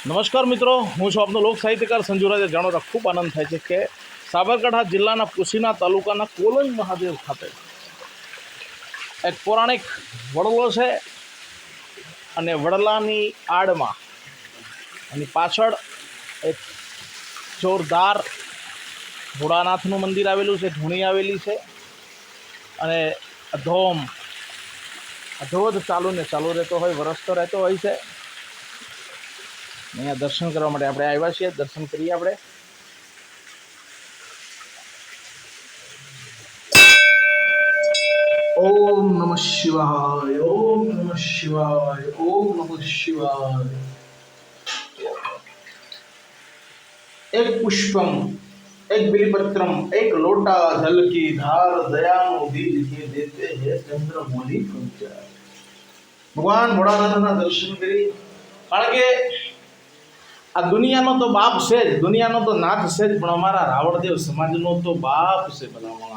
નમસ્કાર મિત્રો, હું છું આપનો લોક સાહિત્યકાર સંજુરાજે જાણવા ખૂબ આનંદ થાય છે કે સાબરકાંઠા જિલ્લાના કુશીના તાલુકાના કોલોજ મહાદેવ ખાતે એક પૌરાણિક વડલો છે અને વડલાની આડમાં એની પાછળ એક જોરદાર ભોળાનાથનું મંદિર આવેલું છે, ધૂણી આવેલી છે અને અધોમ અધોધ ચાલુ ને ચાલુ રહેતો હોય, વરસતો રહેતો હોય છે. અહીંયા દર્શન કરવા માટે આપણે આવ્યા છીએ દર્શન કરીએ આપણે ઓમ નમઃ શિવાય ઓમ નમઃ શિવાય ઓમ નમઃ શિવાય એક પુષ્પમ એક બિલપત્રમ એક લોટા જલ की धार दयानु बीज के देते हैं चंद्र मोली पंचाय ભગવાન ભોળાનાથના દર્શન કરી કારણ કે આ દુનિયાનો તો બાપ છે જ, દુનિયાનો તો નાથ છે જ, પણ અમારા રાવણદેવ સમાજનો તો બાપ છે ભલામણ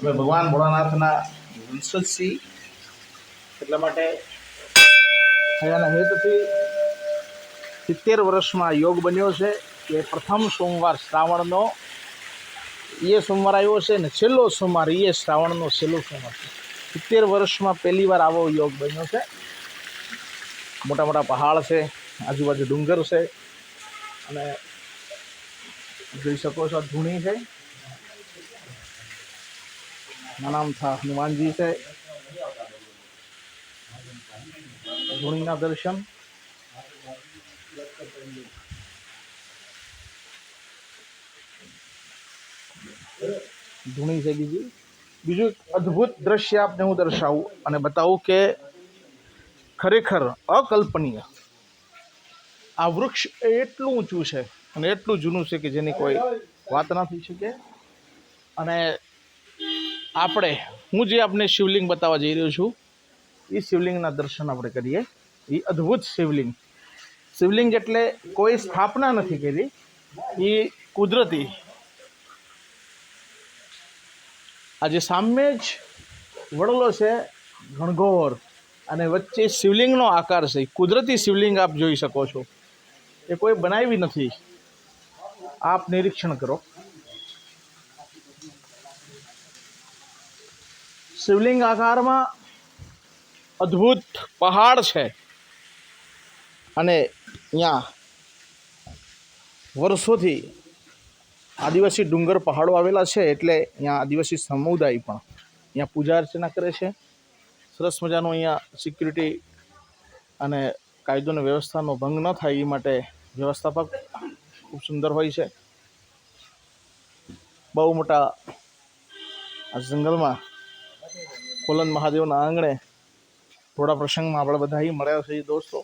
અમે ભગવાન ભોળાનાથના વંશજ છીએ એટલા માટે એના હેતુથી સિત્તેર વર્ષમાં યોગ બન્યો છે. એ પ્રથમ સોમવાર શ્રાવણનો, એ સોમવાર આવ્યો છે ને છેલ્લો સોમવાર, એ શ્રાવણનો છેલ્લો સોમવાર છે. સિત્તેર વર્ષમાં પહેલી વાર આવો યોગ બન્યો છે. મોટા મોટા પહાડ છે. આજુબાજુ ડુંગર છે. અને જોઈ શકો છો આ ધૂણી છે. નામ થા હનુમાનજી છે. ધૂણીના દર્શન. ધૂણી છે બીજી. બીજું એક અદ્ભુત દ્રશ્ય આપને હું દર્શાવું અને બતાવું કે ખરેખર અકલ્પનીય. આ વૃક્ષ એટલું ઊંચું છે અને એટલું જૂનું છે કે જેની કોઈ વાત ના થઈ શકે. અને આપણે, હું જે આપને શિવલિંગ બતાવવા જઈ રહ્યો છું, એ શિવલિંગના દર્શન આપણે કરીએ. એ અદ્ભુત શિવલિંગ. શિવલિંગ એટલે કોઈ સ્થાપના નથી કરી, એ કુદરતી. આજે સામે જ વડલો છે ઘણઘોર અને વચ્ચે શિવલિંગનો આકાર છે. કુદરતી શિવલિંગ આપ જોઈ શકો છો. એ કોઈ બનાવી નથી. આપ નિરીક્ષણ કરો. શિવલિંગ આકારમાં અદ્ભુત પહાડ છે. અને અહીંયા વર્ષોથી આદિવાસી ડુંગર પહાડો આવેલા છે એટલે અહીંયા આદિવાસી સમુદાય પણ અહીંયા પૂજા અર્ચના કરે છે. સરસ મજાનું અહીંયા સિક્યુરિટી અને કાયદો વ્યવસ્થાનો ભંગ ન થાય એ માટે વ્યવસ્થાપક ખૂબ સુંદર હોય છે. બહુ મોટા આ જંગલમાં કોલન મહાદેવના આંગણે થોડા પ્રસંગમાં આપણે બધા મળ્યા છીએ દોસ્તો.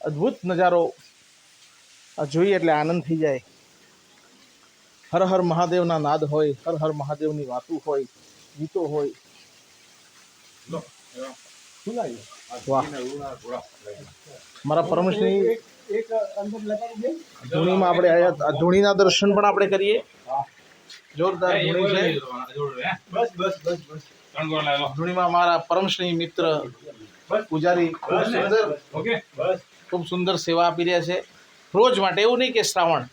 અદ્ભુત નજારો આ જોઈએ એટલે આનંદ થઈ જાય. હર હર મહાદેવના નાદ હોય, હર હર મહાદેવની વાતો હોય, ગીતો હોય. વાહ. મારા પરમશ્રી ધૂણીમાં આપણે આયા ધૂણીના દર્શન પણ આપણે કરીએ. જોરદાર ધૂણી છે. ધૂણીમાં મારા પરમશ્રી મિત્ર પૂજારી ખૂબ સુંદર ખૂબ સુંદર સેવા આપી રહ્યા છે. રોજ માટે એવું નહીં કે શ્રાવણ.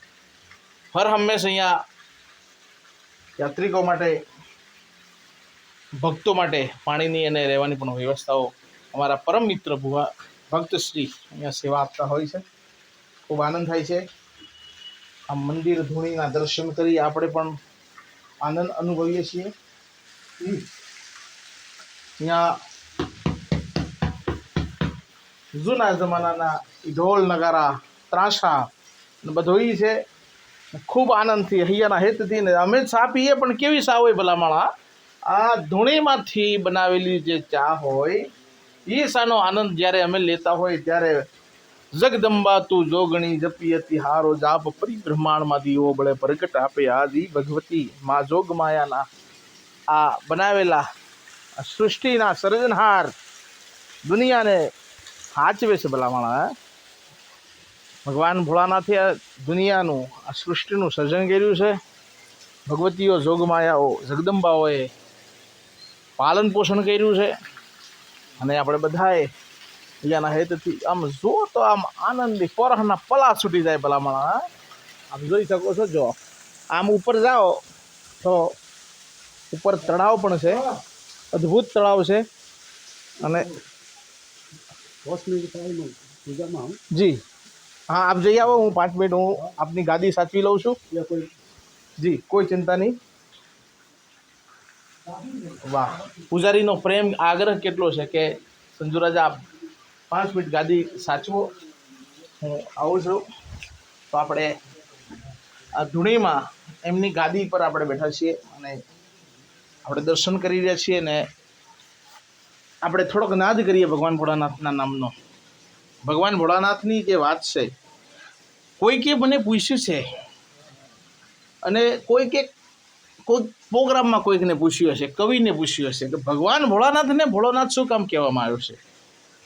હર હંમેશ અહીંયા યાત્રિકો માટે ભક્તો માટે પાણીની અને રહેવાની પણ વ્યવસ્થાઓ અમારા પરમ મિત્ર ભુવા ભક્તશ્રી અહીંયા સેવા આપતા હોય છે. ખૂબ આનંદ થાય છે. આ મંદિર ધૂણીના દર્શન કરી આપણે પણ આનંદ અનુભવીએ છીએ. અહીંયા જૂના જમાનાના ઢોલ નગારા, ત્રાસા ને બધું ઈ છે. ખૂબ આનંદથી, હૈયાના હેતથી ને અમે ચા પીએ પણ કેવી ચા હોય ભલામણા આ ધૂણીમાંથી બનાવેલી જે ચા હોય ચાનો આનંદ જ્યારે અમે લેતા હોય ત્યારે જગદંબા તું જોગણી જપી હતી, હારો જાપ પરિબ્રહ્માંડમાં દીવો બળે પ્રગટ આપે. આદિ ભગવતી મા જોગ માયાના આ બનાવેલા સૃષ્ટિના સર્જનહાર દુનિયાને સાચવે છે ભલામણા ભગવાન ભોળાનાથે આ દુનિયાનું, આ સૃષ્ટિનું સર્જન કર્યું છે. ભગવતીઓ જોગમાયાઓ, જગદંબાઓએ પાલન પોષણ કર્યું છે. અને આપણે બધાએ બીજાના હેતથી આમ જો તો આમ આનંદી પરહના પલા છૂટી જાય ભલામણ આમ જોઈ શકો છો જો. આમ ઉપર જાઓ તો ઉપર તળાવ પણ છે અદ્ભુત તળાવ છે. અને જી. હા આપ જઈ આવો હું પાંચ મિનિટ હું આપની ગાદી સાચવી લઉં છું. જી કોઈ ચિંતા નહીં. વાહ. પૂજારીનો પ્રેમ, આગ્રહ કેટલો છે કે, સંજુ રાજા, આપ પાંચ મિનિટ ગાદી સાચવો? હું આવું છું. તો આપણે આ ધૂણીમાં એમની ગાદી પર આપણે બેઠા છીએ અને આપણે દર્શન કરી રહ્યા છીએ ને આપણે થોડોક નાદ કરીએ ભગવાન ભોળાનાથના નામનો. ભગવાન ભોળાનાથની જે વાત છે કોઈકે મને પૂછ્યું છે અને કોઈકે કોઈ પ્રોગ્રામમાં કોઈકને પૂછ્યું હશે, કવિને પૂછ્યું હશે કે ભગવાન ભોળાનાથને ભોળોનાથ શું કામ કહેવામાં આવ્યું છે?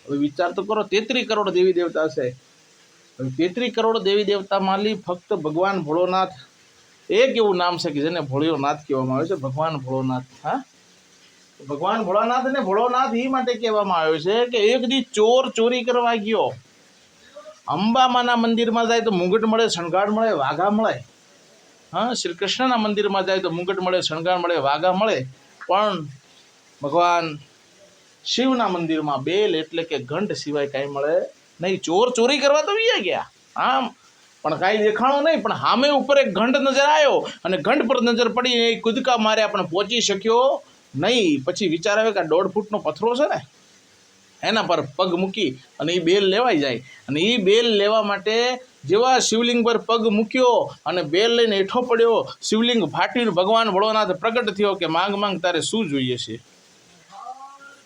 હવે વિચાર તો કરો, તેત્રી કરોડ દેવી દેવતા છે હવે તેત્રી કરોડ દેવી દેવતામાંલી ફક્ત ભગવાન ભોળોનાથ. એક એવું નામ છે કે જેને ભોળિયોનાથ કહેવામાં આવે છે, ભગવાન ભોળોનાથ, હા? ભગવાન ભોળાનાથ ને ભોળોનાથ એ માટે કહેવામાં આવ્યો છે કે એક દી ચોર ચોરી કરવા ગયો. અંબામાના મંદિરમાં જાય તો મુંગટ મળે, શણગાર મળે, વાઘા મળે. હા, શ્રી કૃષ્ણના મંદિરમાં જાય તો મુંગટ મળે, શણગાર મળે, વાઘા મળે. પણ ભગવાન શિવના મંદિરમાં બેલ એટલે કે ઘંટ સિવાય કાંઈ મળે નહીં. ચોર ચોરી કરવા તો વિયા ગયા. આમ, પણ કાંઈ દેખાણું નહીં, પણ સામે ઉપર એક ઘંટ નજર આવ્યો અને ઘંટ પર નજર પડી એ કૂદકા માર્યા પણ પહોંચી શક્યો નહીં. પછી વિચાર આવે કે આ દોઢ ફૂટનો પથરો છે ને, એના પર પગ મૂકી અને એ બેલ લેવાઈ જાય. અને એ બેલ લેવા માટે જેવા શિવલિંગ પર પગ મૂક્યો અને બેલ લઈને હેઠો પડ્યો, શિવલિંગ ફાટીને ભગવાન ભોળોનાથ પ્રગટ થયો કે માંગ માંગ તારે શું જોઈએ છે?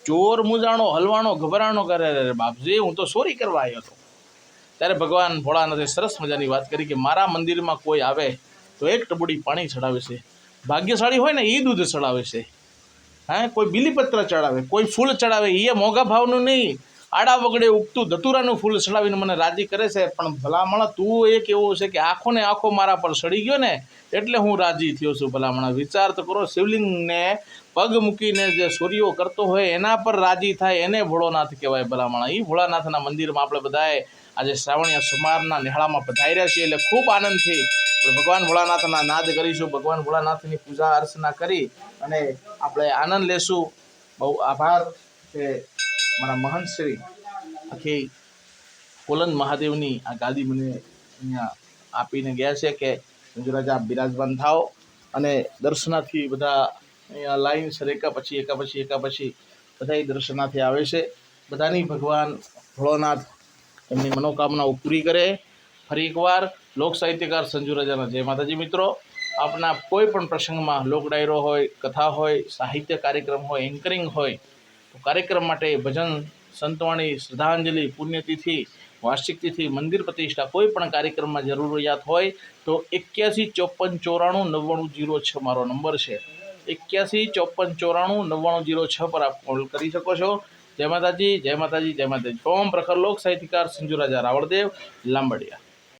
ચોર મુજાણો હલવાણો, ગભરાણો કરે રે બાપજી હું તો ચોરી કરવા આવ્યો હતો. ત્યારે ભગવાન ભોળાનાથે સરસ મજાની વાત કરી કે મારા મંદિરમાં કોઈ આવે તો એક ટબુડી પાણી ચડાવે છે. ભાગ્યશાળી હોય ને એ દૂધ ચડાવે છે. હા? કોઈ બીલીપત્ર ચડાવે, કોઈ ફૂલ ચડાવે એ મોંઘા ભાવનું નહીં. આડા વગડે ઉગતું ધતુરાનું ફૂલ સડાવીને મને રાજી કરે છે. પણ ભલામણ, તું એક એવો છે કે આંખો ને આંખો મારા પર સડી ગયો ને, એટલે હું રાજી થયો છું ભલામણ. વિચાર તો કરો, શિવલિંગને પગ મૂકીને જે સૂર્યો કરતો હોય એના પર રાજી થાય એને ભોળોનાથ કહેવાય ભલામણ. એ ભોળાનાથના મંદિરમાં આપણે બધાએ આજે શ્રાવણીયા સુમારના નિહાળામાં પધાર્યા છીએ એટલે ખૂબ આનંદથી ભગવાન ભોળાનાથના નાદ કરીશું, ભગવાન ભોળાનાથની પૂજા અર્ચના કરી અને આપણે આનંદ લેશું. બહુ આભાર. કે મારા મહાન શ્રી આખી કોલંદ મહાદેવની આ ગાદી મને અહીંયા આપીને ગયા છે કે મંજુરાજા આપ બિરાજમાન થાઓ અને દર્શનાથી બધા અહીંયા લાઈન સર એકા પછી એકા પછી એકા પછી બધાય દર્શનાથી આવે છે. બધાની ભગવાન ભોળોનાથ એમની મનોકામનાઓ પૂરી કરે. ફરી એકવાર લોક સાહિત્યકાર સંજુ રાજાના જય માતાજી મિત્રો. આપના કોઈ પણ પ્રસંગમાં લોક ડાયરો હોય, કથા હોય, સાહિત્ય કાર્યક્રમ હોય, એન્કરિંગ હોય કાર્યક્રમ માટે ભજન, સંતવાણી, શ્રદ્ધાંજલિ, પુણ્યતિથિ વાર્ષિક તિથિ મંદિર પ્રતિષ્ઠા કોઈ પણ કાર્યક્રમમાં જરૂરિયાત હોય તો એક્યાસી ચોપન ચોરાણું નવ્વાણું જીરો છ મારો નંબર છે. એક્યાસી ચોપન ચોરાણું નવ્વાણું જીરો છ પર આપ કોલ કરી શકો છો. જય માતાજી જય માતાજી જય માતાજી. ઓમ પ્રખર લોક સાહિત્યકાર સંજુ રાજા રાવળદેવ, લાંબડિયા.